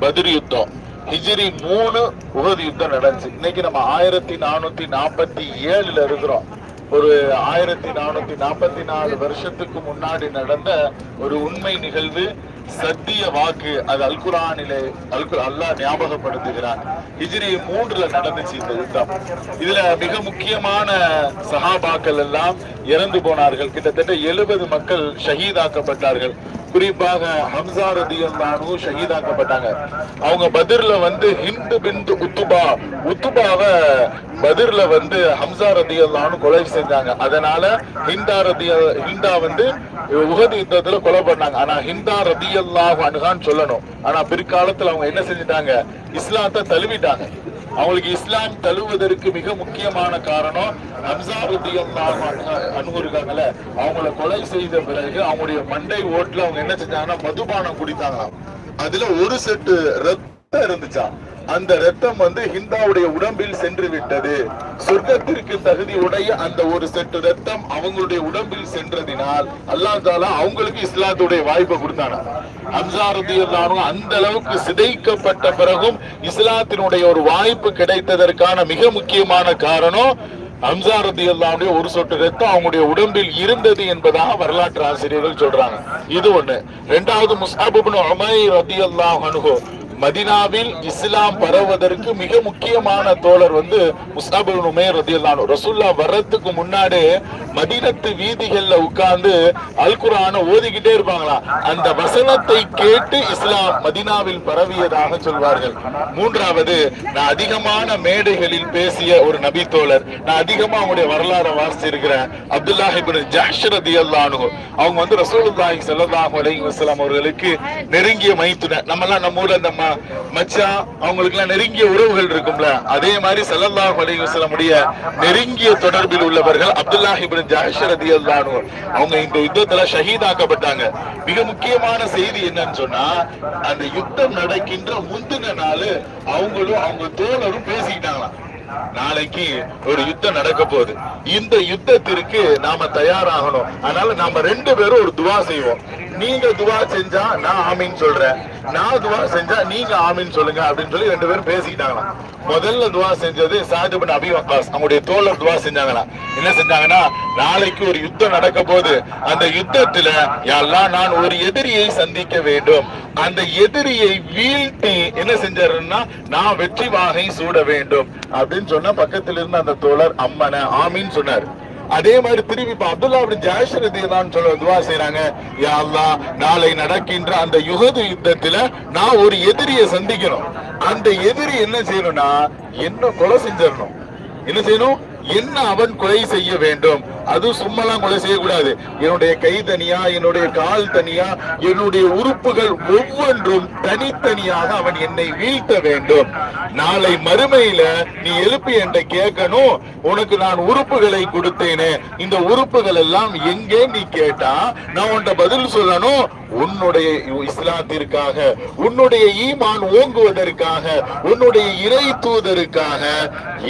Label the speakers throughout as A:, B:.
A: பதிர் யுத்தம். ஹிஜ்ரி மூணு உகது யுத்தம் நடந்துச்சு. இன்னைக்கு நம்ம ஆயிரத்தி நானூத்தி நாற்பத்தி ஏழுல இருக்கிறோம். ஒரு ஆயிரத்தி நானூத்தி நாற்பத்தி நாலு வருஷத்துக்கு முன்னாடி நடந்த ஒரு உண்மை நிகழ்வு. சத்திய வாக்கு அது அல்குரானிலே அல்குர் அல்லாஹ் ஞாபகப்படுத்துகிறான். ஹிஜ்ரி மூன்றுல நடந்துச்சு இந்த யுத்தம். இதுல மிக முக்கியமான சஹாபாக்கள் எல்லாம் இறந்து போனார்கள். கிட்டத்தட்ட எழுபது மக்கள் ஷஹீதாக்கப்பட்டார்கள். குறிப்பாக ஹம்சா ரதியல்லானு ஷஹீதாக்கப்பட்டாங்க. அவங்க பதிர்ல வந்து ஹிந்து பிந்து உத்துபா உத்துபாவை பதிர்ல வந்து ஹம்சா ரதியல்லானு கொலை செஞ்சாங்க. அதனால ஹிந்தா ரதிய ஹிந்தா வந்து உகது யுத்தத்துல கொலை பண்ணாங்க. ஆனா ஹிந்தா ரதியல்லாஹு அணுகான்னு சொல்லணும். ஆனா பிற்காலத்துல அவங்க என்ன செஞ்சிட்டாங்க? இஸ்லாத்தை தழுவிட்டாங்க. அவங்களுக்கு இஸ்லாம் தழுவுவதற்கு மிக முக்கியமான காரணம் ஹம்சா ரதியல்லாஹு அன்ஹு இருக்காங்கல்ல அவங்கள கொலை செய்த பிறகு அவங்களுடைய மண்டை ஓட்டுல அவங்க என்ன செஞ்சாங்கன்னா மதுபானம் குடித்தாங்களாம். அதுல ஒரு செட்டு ரத்தம் இருந்துச்சா அந்த ரத்தம் வந்து ஹிந்தாவுடைய உடம்பில் சென்று விட்டது சொர்க்கத்திற்கு தகுதி உடைய அந்த ஒரு செட்டு ரத்தம் அவங்களுடைய உடம்பில் சென்றதினால் அல்லாஹ் தாலா அவங்களுக்கு இஸ்லாத்துடைய வாய்ப்பை கொடுத்தாங்க அம்சாரதி எல்லாரும் அந்த அளவுக்கு சிதைக்கப்பட்ட பிறகும் இஸ்லாத்தினுடைய ஒரு வாய்ப்பு கிடைத்ததற்கான மிக முக்கியமான காரணம் அம்சாரதி எல்லாருடைய ஒரு சொட்டு ரத்தம் அவங்களுடைய உடம்பில் இருந்தது என்பதாக வரலாற்று ஆசிரியர்கள் சொல்றாங்க. இது ஒண்ணு. ரெண்டாவது முசாபுபின் அமை ரதி அல்லாஹ் அனுகோ மதினாவில் இஸ்லாம் பரவுவதற்கு மிக முக்கியமான தோழர் வந்து முஸ்தாபுல் உமேர் ரதியல்லானு ரசுல்லா வர்றதுக்கு முன்னாடி மதினத்து வீதிகள்ல உட்கார்ந்து அல் குர்ஆனை ஓதிக்கிட்டே இருப்பாங்களா? அந்த வசனத்தை கேட்டு இஸ்லாம் மதினாவில் பரவியதாக சொல்வார்கள். மூன்றாவது நான் அதிகமான மேடைகளில் பேசிய ஒரு நபி தோழர். நான் அதிகமா அவங்களுடைய வரலாறை வாசிச்சிருக்கிறேன். அப்துல்லாஹ் இப்னு ஜஹ்ஷ் ரதியல்லானு அவங்க வந்து ரசூலுல்லாஹி சல்லாஹ் அலைஹி வஸல்லம் அவர்களுக்கு நெருங்கிய மைத்துனர். நம்ம எல்லாம் நம்ம ஊர்ல இந்த மச்சான் அவங்களுக்கு எல்லாம் நெருங்கிய உறவுகள் இருக்கும்ல. அதே மாதிரி ஸல்லல்லாஹு அலைஹி வஸல்லம் உடைய நெருங்கிய தொடர்பில் உள்ளவர்கள் அப்துல்லாஹ் இப்னு ஜஹ்ஷ் ரதியல்லானு அவங்க இந்த யுத்தத்துல ஷஹீதாக்கப்பட்டாங்க. மிக முக்கியமான செய்தி என்னன்னு சொன்னா அந்த யுத்தம் நடக்கின்ற முந்தின நாள் அவங்களும் அவங்க தோழரும் பேசிக்கிட்டாங்களாம். நாளைக்கு ஒரு யுத்தம் நடக்க போகுது. இந்த யுத்தத்திற்கு நாம தயாராகணும். அதனால நாம ரெண்டு பேரும் ஒரு துவா செய்வோம். நீங்க துவா செஞ்சா நான் ஆமீன் சொல்றேன். நான் துவா செஞ்சா நீங்க ஆமீன் சொல்லுங்க அப்படின்னு சொல்லி ரெண்டு பேரும் பேசிக்கிட்டாங்களாம். முதல்ல துவா செஞ்சது சாதிபின் அபி வக்காஸ் நம்முடைய தோழர் துவா செஞ்சாங்களா என்ன செஞ்சாங்கன்னா நாளைக்கு ஒரு யுத்தம் நடக்க போகுது. அந்த யுத்தத்துல எல்லாம் நான் ஒரு எதிரியை சந்திக்க வேண்டும். அந்த எதிரியை வீழ்த்தி என்ன செஞ்சாருன்னா நான் வெற்றி வாகை சூட வேண்டும். அப்படின்னு சொன்ன பக்கத்துல இருந்த அந்த தோழர் அம்மன ஆமின்னு சொன்னார். அதே மாதிரி திரும்பி இப்ப அப்துல்லா அப்படி ஜாஷர் தான் சொல்ல துவா செய்யறாங்க யா நாளை நடக்கின்ற அந்த யுகது யுத்தத்துல நான் ஒரு எதிரியை சந்திக்கணும். அந்த எதிரி என்ன செய்யணும்னா என்ன கொலை செஞ்சிடணும். என்ன செய்யணும்? என்ன அவன் கொலை செய்ய வேண்டும்? அது சும்மாலாம் கொலை செய்யக்கூடாது. என்னுடைய கை தனியா என்னுடைய கால் தனியா என்னுடைய உறுப்புகள் ஒவ்வொன்றும் தனித்தனியாக அவன் என்னை வீழ்த்த வேண்டும். நாளை மறுமையில நீ எழுப்பி என்கிட்ட கேட்கணும். உனக்கு நான் உறுப்புகளை கொடுத்தேனே. இந்த உறுப்புகள் எல்லாம் எங்கே நீ கேட்டா நான் உன்கிட்ட பதில் சொல்லணும். உன்னுடைய இஸ்லாத்திற்காக உன்னுடைய ஈமான் ஓங்குவதற்காக உன்னுடைய இறை தூதருக்காக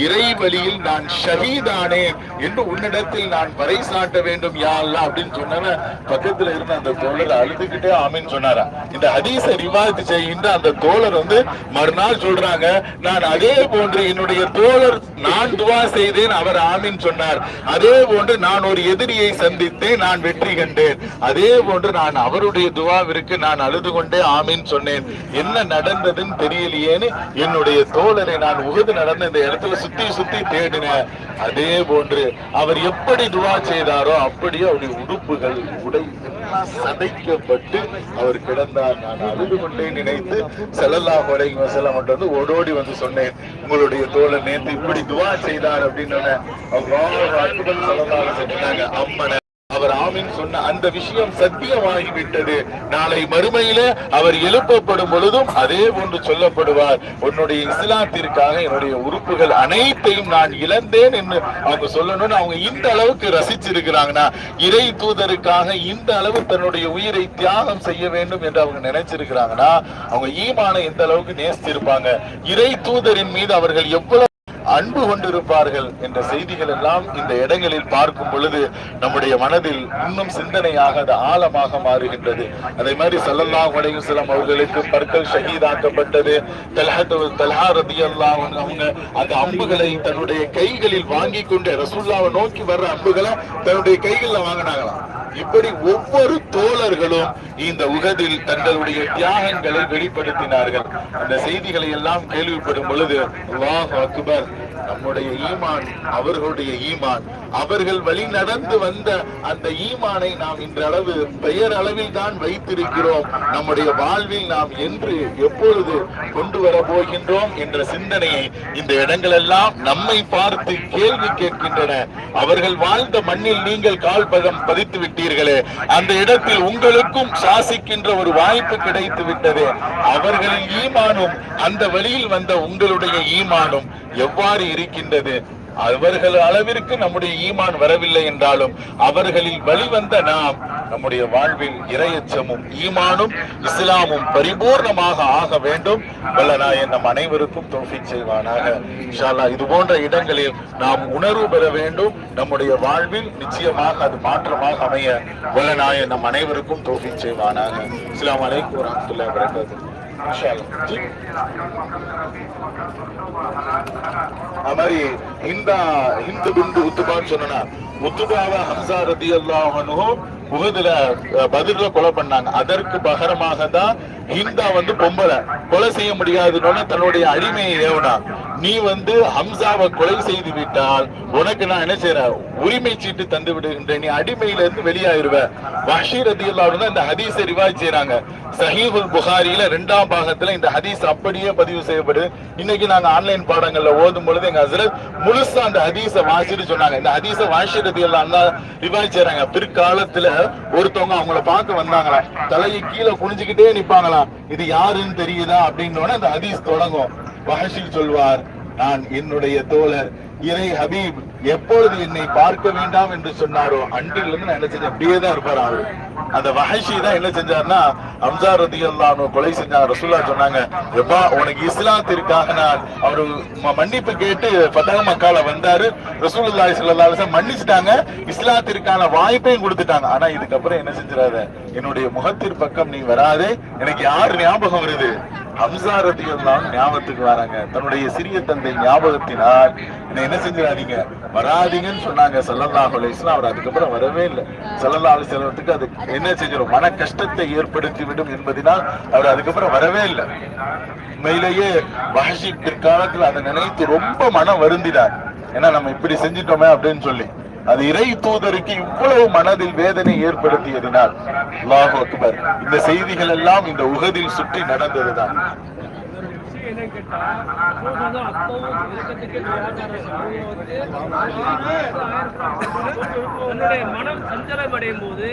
A: இறை வழியில் நான் ஷஹீதானேன் என்று உன்னிடத்தில் நான் நான் பறைசாட்ட வேண்டும் யா அல்லாஹ் அப்படின்னு சொன்னவன் பக்கத்துல இருந்த அந்த தோழர் அழுதுகிட்டே ஆமின்னு சொன்னாரா? இந்த ஹதீஸை ரிவாயத்து செய்கின்ற அந்த தோழர் வந்து மறுநாள் சொல்றாங்க நான் அதே போன்று என்னுடைய தோழர் நான் துவா செய்தேன் அவர் ஆமீன் சொன்னார். அதே போன்று நான் ஒரு எதிரியை சந்தித்தேன் நான் வெற்றி கண்டேன். அதே போன்று நான் அவருடைய துவாவிற்கு நான் அழுது கொண்டே ஆமீன் சொன்னேன். என்ன நடந்ததுன்னு தெரியலையேன்னு என்னுடைய தோழரை நான் உகது நடந்த இந்த இடத்துல சுத்தி சுத்தி தேடினேன். அதே போன்று அவர் எப்படி துவா செய்தாரோ அப்படியே அவருடைய உடுப்புகள் உடை சதைக்கப்பட்டு அவர் கிடந்தார். நான் அழுது கொண்டே நினைத்து செல்லல்லா கொலை வசலம் வந்து ஓடோடி வந்து சொன்னேன். உங்களுடைய தோழர் நேர்ந்து இப்படி துவா செய்தார் அப்படின்னு அவங்க அற்புதம் செல்லல்லாக சொன்னாங்க அம்மனை அவர் சொன்ன அந்த விஷயம் சத்தியமாகிவிட்டது. நாளை மறுமையில அவர் எழுப்பப்படும் பொழுதும் அதே போன்று சொல்லப்படுவார். உன்னுடைய இஸ்லாத்திற்காக என்னுடைய உறுப்புகள் அனைத்தையும் நான் இழந்தேன் என்று அவங்க சொல்லணும்னு அவங்க இந்த அளவுக்கு ரசிச்சிருக்கிறாங்கன்னா இறை தூதருக்காக இந்த அளவு தன்னுடைய உயிரை தியாகம் செய்ய வேண்டும் என்று அவங்க நினைச்சிருக்கிறாங்கன்னா அவங்க ஈமான எந்த அளவுக்கு நேசித்திருப்பாங்க இறை தூதரின் மீது அவர்கள் எவ்வளவு அன்பு கொண்டிருப்பார்கள் என்ற செய்திகள் எல்லாம் இந்த இடங்களில் பார்க்கும் பொழுது நம்முடைய மனதில் இன்னும் சிந்தனையாக அது ஆழமாக மாறுகின்றது. அதே மாதிரி சல்லல்லா உடையும் சிலம் அவர்களுக்கு பற்கள் ஷஹீதாக்கப்பட்டது. அவங்க அந்த அம்புகளை தன்னுடைய கைகளில் வாங்கி கொண்டு ரசூல்லாவை நோக்கி வர்ற அம்புகளை தன்னுடைய கைகளில் வாங்கினாங்களாம். இப்படி ஒவ்வொரு தோழர்களும் இந்த உகதில் தங்களுடைய தியாகங்களை வெளிப்படுத்தினார்கள். அந்த செய்திகளை எல்லாம் கேள்விப்படும் பொழுது அல்லாஹ் அக்பர் நம்முடைய ஈமான் அவர்களுடைய ஈமான். அவர்கள் வழி நடந்து வந்த அந்த ஈமானை நாம் இன்ற அளவு பெயர் அளவில் தான் வைத்திருக்கிறோம். நம்முடைய வாழ்வில் நாம் என்று எப்பொழுது கொண்டு வர போகின்றோம் என்ற சிந்தனையை இந்த இடங்கள் எல்லாம் நம்மை பார்த்து கேள்வி கேட்கின்றன. அவர்கள் வாழ்ந்த மண்ணில் நீங்கள் கால் பதம் பதித்து விட்டீர்களே. அந்த இடத்தில் உங்களுக்கும் சாசிக்கின்ற ஒரு வாய்ப்பு கிடைத்து விட்டது. அவர்களின் ஈமானும் அந்த வழியில் வந்த உங்களுடைய ஈமானும் எவ்வாறு இருக்கின்றது. அவர்கள் அளவிற்கு நம்முடைய ஈமான் வரவில்லை என்றாலும் அவர்களில் வழிவந்த நாம் நம்முடைய வாழ்வில் இரையச்சமும் ஈமானும் இஸ்லாமும் பரிபூர்ணமாக ஆக வேண்டும். வல்லநாயன் நம் அனைவருக்கும் தோஃபிக் செய்வானாக. இன்ஷால்லா இது போன்ற இடங்களில் நாம் உணர்வு பெற வேண்டும். நம்முடைய வாழ்வில் நிச்சயமாக அது மாற்றமாக அமைய வல்லநாயன் நம் அனைவருக்கும் தோஃபிக் செய்வானாக. இஸ்லாம் அலைக்கும் வரமத்துல்லா வரகாத்து இன்ஷா மாதிரி ஹிந்தா ஹிந்து குண்டு உத்துபான்னு சொன்னா உத்துபாவ ஹம்சா ரதி அல்லாஹனும் உகதுல பதில கொலை பண்ணாங்க. அதற்கு பகரமாக தான் ஹிந்தா வந்து பொம்பளை. கொலை செய்ய முடியாதுன்னு தன்னுடைய அடிமையை ஏவனா. நீ வந்து ஹம்சாவை கொலை செய்து விட்டால் உனக்கு நான் என்ன செய்யறேன் உரிமை சீட்டு தந்து விடுகின்றேன். நீ அடிமையில இருந்து வெளியாயிருவ. பஷீர் ரதி தான் இந்த ஹதீஸை ரிவாய் செய்யறாங்க சஹீபுல் புகாரியில ரெண்டாம் பாகத்துல இந்த ஹதீஸ் அப்படியே பதிவு செய்யப்படுது. இன்னைக்கு நாங்க ஆன்லைன் பாடங்கள்ல ஓதும் பொழுது எங்க ஹசரத் முழுசா அந்த ஹதீஸை வாசிட்டு சொன்னாங்க. இந்த ஹதீஸை வாசிரதி எல்லாம் தான் ரிவாய் செய்யறாங்க பிற்காலத்துல ஒருத்தவங்க அவங்கள பார்க்க வந்தாங்களாம். தலையை கீழே குனிஞ்சுக்கிட்டே நிப்பாங்களாம். இது யாருன்னு தெரியுதா? அப்படின்னு அந்த ஹதீஸ் தொடங்கும். வஹஷி சொல்வார் நான் என்னுடைய தோழர் இறை ஹபீப். எப்பொழுது என்னை பார்க்க வேண்டாம் என்று சொன்னாரோ அன்றிலிருந்து நான் என்ன செஞ்சேன்? அப்படியே தான் இருப்பார் அவரு அந்த வஹஷி தான் என்ன செஞ்சாருன்னா அம்சா ரதி கொலை செஞ்சா ரசூல்லா சொன்னாங்க எப்பா உனக்கு இஸ்லாத்திற்காக நான் அவரு மன்னிப்பு கேட்டு பதக மக்கால வந்தாரு. ரசூலுல்லாஹி ஸல்லல்லாஹு மன்னிச்சிட்டாங்க. இஸ்லாத்திற்கான வாய்ப்பையும் கொடுத்துட்டாங்க. ஆனா இதுக்கப்புறம் என்ன செஞ்சிடாத? என்னுடைய முகத்திற்கு பக்கம் நீ வராதே. எனக்கு யார் ஞாபகம் வருது? ஹம்சா தான் ஞாபகத்துக்கு வராங்க. தன்னுடைய சிறிய தந்தை ஞாபகத்தினால் என்ன என்ன செஞ்சிடாதீங்க? வராதீங்கன்னு சொன்னாங்க சல்லல்லா அவர் அதுக்கப்புறம் வரவே இல்லை. சல்லல்லா அலைஹி அது என்ன செஞ்சிடும்? மன கஷ்டத்தை ஏற்படுத்தி விடும் என்பதனால் அவர் அதுக்கப்புறம் வரவே இல்லை. உண்மையிலேயே வஹஷி பிற்காலத்தில் அதை நினைத்து ரொம்ப மனம் வருந்தினார். ஏன்னா நம்ம இப்படி செஞ்சிட்டோமே அப்படின்னு சொல்லி. அது இறை தூதருக்கு இவ்வளவு மனதில் வேதனை ஏற்படுத்தியதினால் அல்லாஹ் அக்பர் இந்த செய்திகள் எல்லாம் இந்த உகதில் சுற்றி நடந்ததுதான்.
B: மனம் சஞ்சலம் அடையும் போது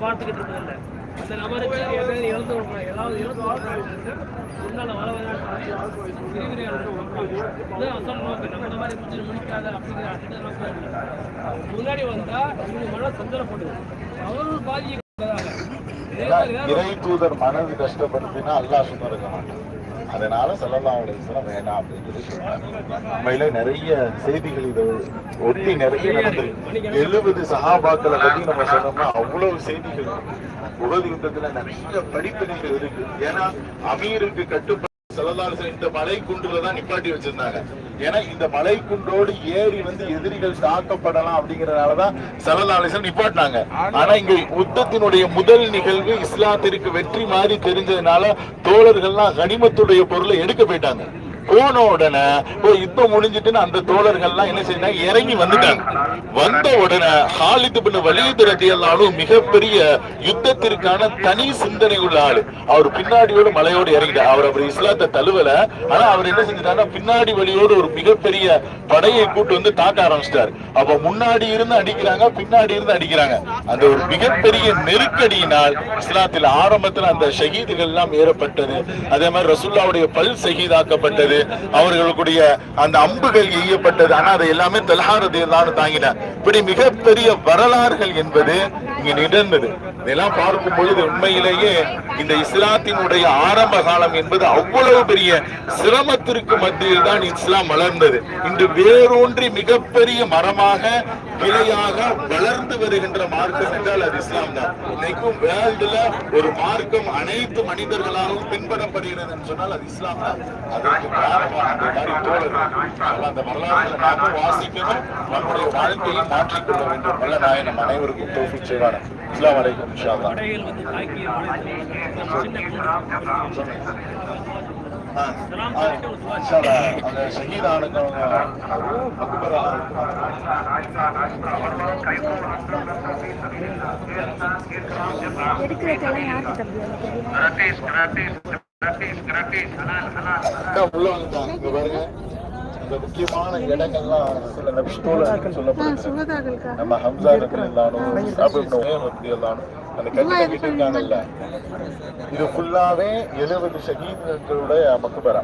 B: பார்த்துக்கிட்டு இருந்ததில்ல அந்த நபருக்கு எதாவது இழந்து ஏதாவது இழந்து விடுறாங்க, வர வேணாம்னு விரிவிரியா அசல் நோக்கம். நம்ம மாதிரி முடிச்சு முடிக்காத அப்படிங்கிற அந்த நோக்கம் முன்னாடி இவங்க
A: இறை தூதர் மனது கஷ்டப்படுத்தினா அல்லா சும்மா இருக்க அதனால சொல்லலாம் அலைஹி வஸல்லம் வேண்டாம் அப்படின்னு சொல்லி சொன்னாங்க உண்மையில நிறைய செய்திகள் இதை ஒட்டி நிறைய நடந்திருக்கு எழுபது சகாபாக்களை பத்தி நம்ம சொன்னோம்னா அவ்வளவு செய்திகள். உலக யுத்தத்துல நிறைய படிப்பினைகள் இருக்கு. ஏன்னா அமீருக்கு கட்டுப்பட்டு சல்லல்லாஹு இந்த மலை குன்றுல தான் நிப்பாட்டி வச்சிருந்தாங்க. ஏன்னா இந்த மலை குன்றோடு ஏறி வந்து எதிரிகள் தாக்கப்படலாம் அப்படிங்கறதுனாலதான் சல்லல்லாஹு நிப்பாட்டினாங்க. ஆனா இங்க யுத்தத்தினுடைய முதல் நிகழ்வு இஸ்லாத்திற்கு வெற்றி மாதிரி தெரிஞ்சதுனால தோழர்கள்லாம் கனிமத்துடைய பொருளை எடுக்க போயிட்டாங்க. போன உடனே ஓ யுத்தம் முடிஞ்சிட்டுன்னு அந்த தோழர்கள்லாம் என்ன செய்யறாங்க இறங்கி வந்துட்டாங்க. வந்த உடனே ஹாலித் பின் வலீத் ரதியல்லாஹு மிகப்பெரிய யுத்தத்திற்கான தனி சிந்தனை உள்ள ஆளு. அவர் பின்னாடியோட மலையோடு இறங்கிட்டார். அவர் அவர் இஸ்லாத்தை தழுவல. ஆனா அவர் என்ன செஞ்சிட்டாருன்னா பின்னாடி வழியோடு ஒரு மிகப்பெரிய படையை கூட்டு வந்து தாக்க ஆரம்பிச்சிட்டாரு. அப்ப முன்னாடி இருந்து அடிக்கிறாங்க பின்னாடி இருந்து அடிக்கிறாங்க. அந்த ஒரு மிகப்பெரிய நெருக்கடியினால் இஸ்லாத்தில் ஆரம்பத்தில் அந்த ஷஹீதுகள் எல்லாம் ஏறப்பட்டது. அதே மாதிரி ரசுல்லாவுடைய பல் ஷஹீதாக்கப்பட்டது. அவர்களுடைய அந்த அம்புகள் எய்யப்பட்டது. ஆனா அதை எல்லாமே தல்ஹாரதி எல்லாம் தாங்கினார் இப்படி மிகப்பெரிய வரலாறுகள் என்பது இங்க நிகழ்ந்தது. இதெல்லாம் பார்க்கும் பொழுது உண்மையிலேயே இந்த இஸ்லாத்தினுடைய ஆரம்ப காலம் என்பது அவ்வளவு பெரிய சிரமத்திற்கு மத்தியில் தான் இஸ்லாம் வளர்ந்தது. இன்று வேரூன்றி மிகப்பெரிய மரமாக கிளையாக வளர்ந்து வருகின்ற மார்க்கம் என்றால் அது இஸ்லாம் தான். இன்னைக்கும் வேர்ல்டுல ஒரு மார்க்கம் அனைத்து மனிதர்களாலும் பின்பற்றப்படுகிறது என்று சொன்னால் அது இஸ்லாம் தான். அதற்கு காரணம் அந்த மாதிரி தோழர்கள். வாசிக்கணும். நம்முடைய வாழ்க்கையை மாற்றிக்கொள்ள வேண்டும். வல்ல நாயன் அனைவருக்கும் தோஃபி செய்வான இஸ்லாம் வரைக்கும் இன்ஷா அல்லாஹ்.
B: வந்து
A: முக்கியமான இடங்கள்லாம் சொல்லப்படுது நம்ம ஹம்சா ரத்தியல்லானோ சாபிப் ரத்தியல்லானோ அந்த கட்டி கட்டிட்டு இருக்காங்கல்ல. இது ஃபுல்லாவே எழுபது ஷஹீதுகளுடைய மக்பரா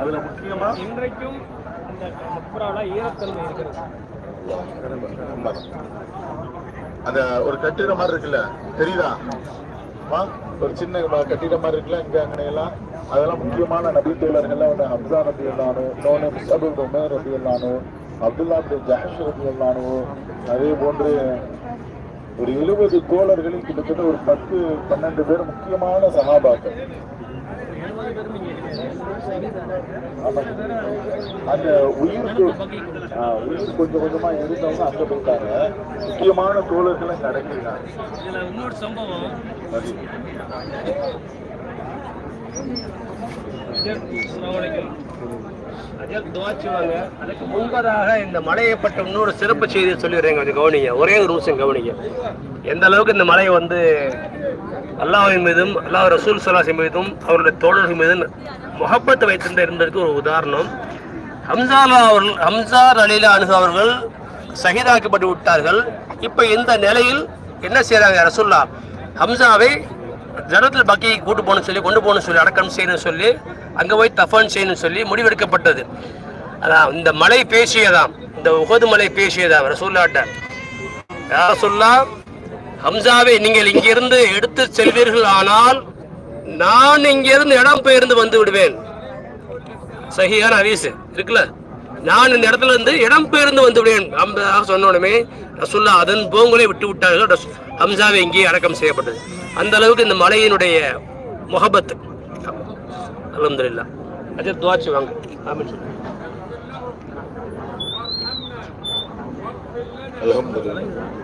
A: அதுல முக்கியமா
B: இன்றைக்கும் அந்த மக்பரால ஈரத்தன்மை இருக்கிறது.
A: உண்மைதான். அந்த ஒரு கட்டிட மாதிரி இருக்குல்ல தெரியுதா? அம்மா, ஒரு சின்ன கட்டிட மாதிரி இருக்குல்ல இங்க அங்கே எல்லாம். அதெல்லாம் முக்கியமான நபி தோழர்கள்லாம் வந்து ஹம்சா ரபி அல்லானோ இன்னொன்று முஸ்அபு உமேர் ரபி அல்லானோ அப்துல்லா பின் ஜஹஷ் ரபி அல்லானோ அதே போன்று ஒரு எழுபது தோழர்களில் கிட்டத்தட்ட ஒரு பத்து பன்னெண்டு பேர் முக்கியமான சகாபாக்கள். அந்த உயிருக்கு ஆ, உயிர் கொஞ்சம் கொஞ்சமா இருந்தவங்க அங்க போயிட்டாங்க. முக்கியமான தோழர்கள் இங்க அடங்கிருக்காங்க
B: இதுல இன்னொரு சம்பவம்
A: சரி.
C: அஜத் துவா செய்வாங்க. அதுக்கு முன்பதாக இந்த மலையை பற்றி இன்னொரு சிறப்பு செய்தியை சொல்லிடுறேன் கொஞ்சம் கவனிங்க. ஒரே ஒரு நிமிஷம் கவனிங்க. எந்த அளவுக்கு இந்த மலையை வந்து அல்லாஹின் மீதும் அல்லாஹ் ரசூல் சலாசி மீதும் அவருடைய தோழர்கள் மீதும் முகப்பத்தை வைத்திருந்த இருந்ததுக்கு ஒரு உதாரணம். ஹம்சாலா அவர்கள் ஹம்சார் அலிலா அனுகு அவர்கள் சகிதாக்கப்பட்டு விட்டார்கள். இப்போ இந்த நிலையில் என்ன செய்கிறாங்க ரசூல்லா ஹம்சாவை ஜனத்தில் பக்கி கூட்டு போகணும்னு சொல்லி கொண்டு போகணும்னு சொல்லி அடக்கம் செய்யணும்னு சொல்லி அங்கே போய் தஃபான் செய்யணும்னு சொல்லி முடிவெடுக்கப்பட்டது. அதான் இந்த மலை பேசியதாம். இந்த உகது மலை பேசியதாம் ரசூல்லாட்ட யார் சொல்லா ஹம்சாவை நீங்கள் இங்கிருந்து எடுத்து செல்வீர்கள் ஆனால் நான் இங்கிருந்து இடம் பெயர்ந்து வந்து விடுவேன். சகியான ஹதீஸ் இருக்குல்ல? நான் இந்த இடத்துல இருந்து இடம் பெயர்ந்து வந்து விடுவேன். சொன்ன உடனே ரசுல்லா அதன் போங்களை விட்டு விட்டார்கள் ரசூ- ஹம்சாவை இங்கே அடக்கம் செய்யப்பட்டது. அந்த அளவுக்கு இந்த மலையினுடைய முகபத்து. அலமதுல்லா அதே துவாச்சு வாங்க ஆமாம் சொல்லு
A: அல்ஹம்துலில்லாஹ்.